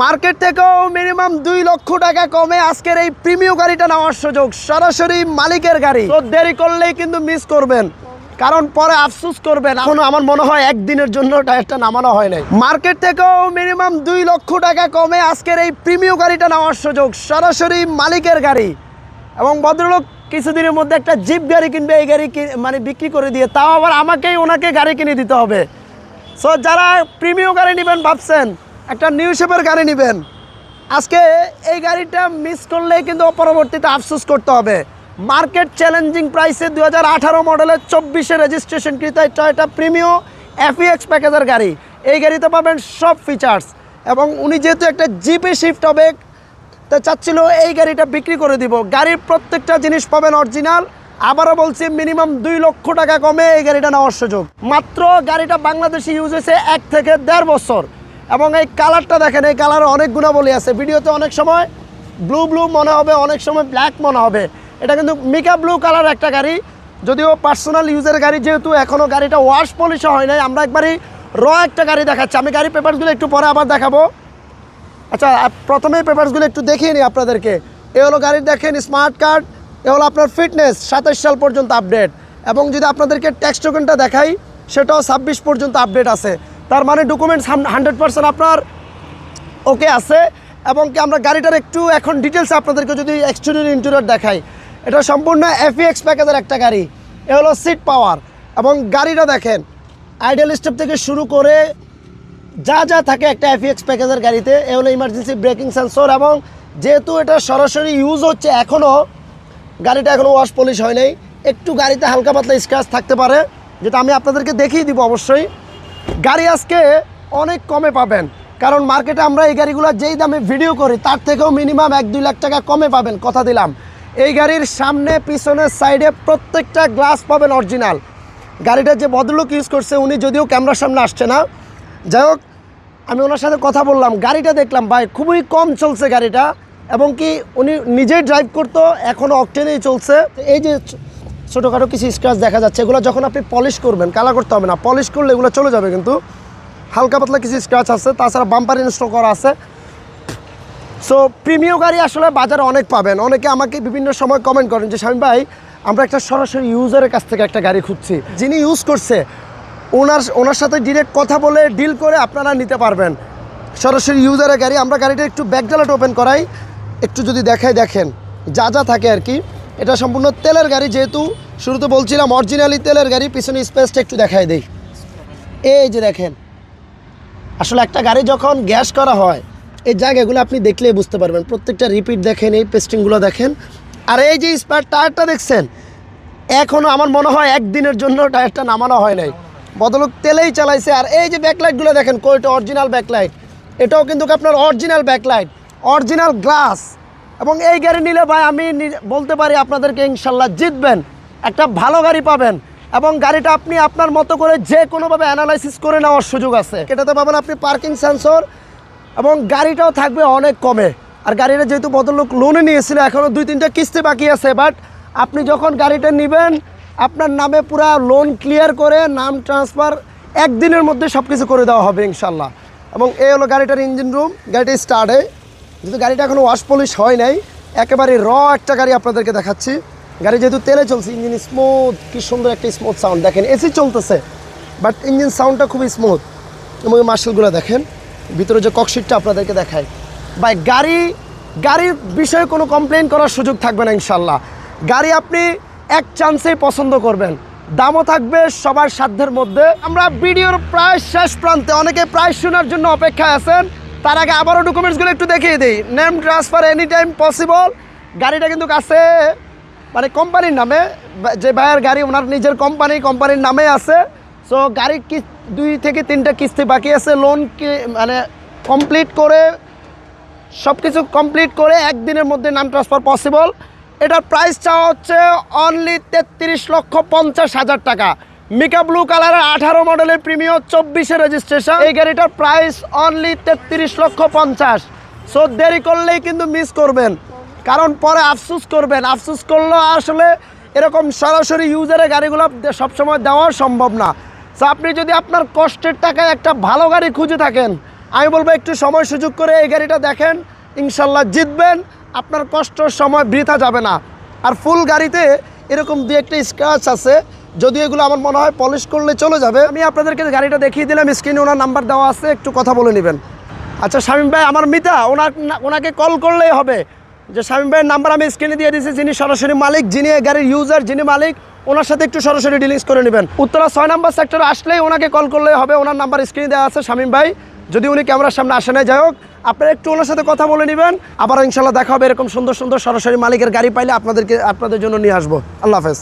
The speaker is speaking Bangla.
মার্কেট থেকেও মিনিমাম দুই লক্ষ টাকা কমে আজকের এই প্রিমিয় গাড়িটা নেওয়ার সুযোগ। সরাসরি মালিকের গাড়ি। তো দেরি করলেই কিন্তু মিস করবেন। কারণ পরে আফসুস করবেন। এখনও আমার মনে হয় একদিনের জন্য টায়ারটা নামানো হয় নাই। মার্কেট থেকেও মিনিমাম দুই লক্ষ টাকা কমে আজকের এই প্রিমিয় গাড়িটা নেওয়ার সুযোগ। সরাসরি মালিকের গাড়ি। এবং ভদ্রলোক কিছুদিনের মধ্যে একটা জিপ গাড়ি কিনবে, এই গাড়ি মানে বিক্রি করে দিয়ে, তাও আবার আমাকেই ওনাকে গাড়ি কিনে দিতে হবে। সো যারা প্রিমিয়াম গাড়ি নেবেন ভাবছেন একটা নিউ শেপের গাড়ি নেবেন। আজকে এই গাড়িটা মিস করলেই কিন্তু পরবর্তীতে আফসোস করতে হবে। মার্কেট চ্যালেঞ্জিং প্রাইসে দু হাজার আঠারো মডেলের চব্বিশে রেজিস্ট্রেশনকৃত টয়টা প্রিমিও এফিএক্স প্যাকেজের গাড়ি। এই গাড়িতে পাবেন সব ফিচার্স এবং উনি যেহেতু একটা জিপে শিফট হবে, তো চাচ্ছিল এই গাড়িটা বিক্রি করে দিব। গাড়ির প্রত্যেকটা জিনিস পাবেন অরিজিনাল আবারও বলছি মিনিমাম দুই লক্ষ টাকা কমে এই গাড়িটা নেওয়ার সুযোগ। মাত্র গাড়িটা বাংলাদেশে ইউজ হয়েছে এক থেকে দেড় বছর। এবং এই কালারটা দেখেন, এই কালারে অনেক গুণাবলী আছে। ভিডিওতে অনেক সময় ব্লু ব্লু মনে হবে, অনেক সময় ব্ল্যাক মনে হবে। এটা কিন্তু মিকা ব্লু কালার একটা গাড়ি। যদিও পার্সোনাল ইউজের গাড়ি, যেহেতু এখনও গাড়িটা ওয়াশ পলিশও হয় নাই, আমরা একবারই র একটা গাড়ি দেখাচ্ছি। আমি গাড়ি পেপারসগুলো একটু পরে আবার দেখাবো। আচ্ছা প্রথমেই পেপারসগুলো একটু দেখিয়ে নিই আপনাদেরকে। এ হলো গাড়ির দেখেন স্মার্ট কার্ড এ হলো আপনার ফিটনেস সাতাশ সাল পর্যন্ত আপডেট এবং যদি আপনাদেরকে ট্যাক্স টোকেনটা দেখাই, সেটাও ছাব্বিশ পর্যন্ত আপডেট আছে। তার মানে ডকুমেন্টস হান্ড্রেড পার্সেন্ট আপনার ওকে আছে এবং কি আমরা গাড়িটার একটু এখন ডিটেলস আপনাদেরকে যদি এক্সটেরিয়র ইন্টেরিয়র দেখাই, এটা সম্পূর্ণ এফিএক্স প্যাকেজের একটা গাড়ি। এ হলো সিট পাওয়ার এবং গাড়িটা দেখেন আইডিয়াল স্টেপ থেকে শুরু করে যা যা থাকে একটা এফিএক্স প্যাকেজের গাড়িতে, এ হলো ইমার্জেন্সি ব্রেকিং সেন্সর এবং যেহেতু এটা সরাসরি ইউজ হচ্ছে এখনও গাড়িটা এখনও ওয়াশ পলিশ হয় নাই, একটু গাড়িতে হালকা পাতলা স্ক্র্যাচ থাকতে পারে, যেটা আমি আপনাদেরকে দেখিয়ে দিব অবশ্যই। গাড়ি আজকে অনেক কমে পাবেন। কারণ মার্কেটে আমরা এই গাড়িগুলো যেই দামে ভিডিও করি, তার থেকেও মিনিমাম এক দুই লাখ টাকা কমে পাবেন, কথা দিলাম। এই গাড়ির সামনে পিছনের সাইডে প্রত্যেকটা গ্লাস পাবেন অরিজিনাল। গাড়িটা যে ভদ্রলোক ইউজ করছে, উনি যদিও ক্যামেরার সামনে আসছে না। যাই হোক, আমি ওনার সাথে কথা বললাম, গাড়িটা দেখলাম, ভাই, খুবই কম চলছে গাড়িটা। এবং কি উনি নিজেই ড্রাইভ করতো এখনও অকটেনেই চলছে। এই যে ছোটোখাটো কিছু স্ক্র্যাচ দেখা যাচ্ছে, এগুলো যখন আপনি পলিশ করবেন কালার করতে হবে না পলিশ করলে এগুলো চলে যাবে কিন্তু। হালকা পাতলা কিছু স্ক্র্যাচ আছে, তাছাড়া বাম্পার ইনস্টল করা আছে। সো প্রিমিয় গাড়ি আসলে বাজারে অনেক পাবেন। অনেকে আমাকে বিভিন্ন সময় কমেন্ট করেন যে স্বামী ভাই, আমরা একটা সরাসরি ইউজারের কাছ থেকে একটা গাড়ি খুঁজছি। যিনি ইউজ করছে, ওনার ওনার সাথে ডিরেক্ট কথা বলে ডিল করে আপনারা নিতে পারবেন। সরাসরি ইউজারের গাড়ি, আমরা গাড়িটা একটু ব্যাকডালাট ওপেন করাই। একটু যদি দেখাই দেখেন, যা যা থাকে আর কি। এটা সম্পূর্ণ তেলের গাড়ি যেহেতু শুরুতে বলছিলাম অরিজিনালি তেলের গাড়ি, পিছনে স্পেসটা একটু দেখাই দেই। এই যে দেখেন, আসলে একটা গাড়ি যখন গ্যাস করা হয়, এই জায়গাগুলো আপনি দেখলেই বুঝতে পারবেন। প্রত্যেকটা রিপিট দেখেন, এই পেস্টিংগুলো দেখেন। আর এই যে স্পার টায়ারটা দেখছেন এখনও আমার মনে হয় একদিনের জন্য টায়ারটা নামানো হয় নাই। বদলক তেলেই চালাইছে। আর এই যে ব্যাকলাইটগুলো দেখেন কোয়েটা অরিজিনাল ব্যাকলাইট এটাও কিন্তু আপনার অরিজিনাল ব্যাকলাইট অরিজিনাল গ্লাস এবং এই গাড়ি নিলে ভাই, আমি বলতে পারি আপনাদেরকে, ইনশাল্লাহ জিতবেন। একটা ভালো গাড়ি পাবেন এবং গাড়িটা আপনি আপনার মতো করে যে কোনোভাবে অ্যানালাইসিস করে নেওয়ার সুযোগ আছে। এটাতে পাবেন আপনি পার্কিং সেন্সর এবং গাড়িটাও থাকবে অনেক কমে। আর গাড়িটা যেহেতু ভদ্রলোক লোনে নিয়েছিল এখনও দুই তিনটা কিস্তি বাকি আছে বাট আপনি যখন গাড়িটা নেবেন, আপনার নামে পুরা লোন ক্লিয়ার করে নাম ট্রান্সফার একদিনের মধ্যে সব কিছু করে দেওয়া হবে ইনশাল্লাহ এবং এই হলো গাড়িটার ইঞ্জিন রুম গাড়িটা স্টার্টে যেহেতু গাড়িটা এখনও ওয়াশ পলিশ হয় নাই, একেবারে র একটা গাড়ি আপনাদেরকে দেখাচ্ছি। গাড়ি যেহেতু তেলে চলছে ইঞ্জিন স্মুথ কি সুন্দর একটা স্মুথ সাউন্ড দেখেন এসি চলতেছে বাট ইঞ্জিন সাউন্ডটা খুবই স্মুথ এবং মার্শালগুলো দেখেন, ভিতরে যে ককশিটটা আপনাদেরকে দেখায় ভাই, গাড়ি, গাড়ির বিষয়ে কোনো কমপ্লেন করার সুযোগ থাকবে না, ইনশাল্লাহ। গাড়ি আপনি এক চান্সেই পছন্দ করবেন। দামও থাকবে সবার সাধ্যের মধ্যে। আমরা ভিডিওর প্রায় শেষ প্রান্তে, অনেকে প্রায় শোনার জন্য অপেক্ষায় আছেন। তার আগে আবারও ডকুমেন্টসগুলো একটু দেখিয়ে দিই। Name transfer any time possible গাড়িটা কিন্তু কাছে। মানে কোম্পানির নামে, যে ভাইয়ের গাড়ি, ওনার নিজের কোম্পানি, কোম্পানির নামে আছে। সো গাড়ি কি দুই থেকে তিনটা কিস্তি বাকি আছে। লোন কি মানে কমপ্লিট করে সব কিছু কমপ্লিট করে একদিনের মধ্যে নাম ট্রান্সফার পসিবল এটার প্রাইস চাওয়া হচ্ছে অনলি তেত্রিশ লক্ষ পঞ্চাশ হাজার টাকা। মিকা ব্লু কালারের আঠারো মডেলের প্রিমিয়াম চব্বিশে রেজিস্ট্রেশন এই গাড়িটার প্রাইস অনলি তেত্রিশ লক্ষ পঞ্চাশ। সো দেরি করলেই কিন্তু মিস করবেন। কারণ পরে আফসুস করবেন। আফসুস করলেও আসলে এরকম সরাসরি ইউজারের গাড়িগুলো সবসময় দেওয়া সম্ভব না। তো আপনি যদি আপনার কষ্টের টাকায় একটা ভালো গাড়ি খুঁজে থাকেন, আমি বলব একটু সময় সুযোগ করে এই গাড়িটা দেখেন, ইনশাল্লাহ জিতবেন। আপনার কষ্টর সময় বৃথা যাবে না। আর ফুল গাড়িতে এরকম দু একটা স্ক্র্যাচ আছে, যদি এগুলো আমার মনে হয় পলিশ করলে চলে যাবে। আমি আপনাদেরকে গাড়িটা দেখিয়ে দিলাম স্ক্রিনে ওনার নাম্বার দেওয়া আছে, একটু কথা বলে নেবেন। আচ্ছা শামীম ভাই, আমার মিতা, ওনার ওনাকে কল করলেই হবে। যে শামীম ভাইয়ের নাম্বার আমি স্ক্রিনে দিয়ে দিয়েছি, যিনি সরাসরি মালিক, যিনি গাড়ির ইউজার যিনি মালিক, ওনার সাথে একটু সরাসরি ডিলিংস করে নেবেন। উত্তরা ছয় নাম্বার সেক্টরে আসলেই ওনাকে কল করলে হবে, ওনার নাম্বার স্ক্রিনে দেওয়া আছে শামীম ভাই। যদি উনি ক্যামেরার সামনে আসে না যাই হোক, আপনারা একটু ওনার সাথে কথা বলে নেবেন, আবার ইনশাল্লাহ দেখা হবে এরকম সুন্দর সুন্দর সরাসরি মালিকের গাড়ি পাইলে আপনাদেরকে, আপনাদের জন্য নিয়ে আসব। আল্লাহ হাফেজ।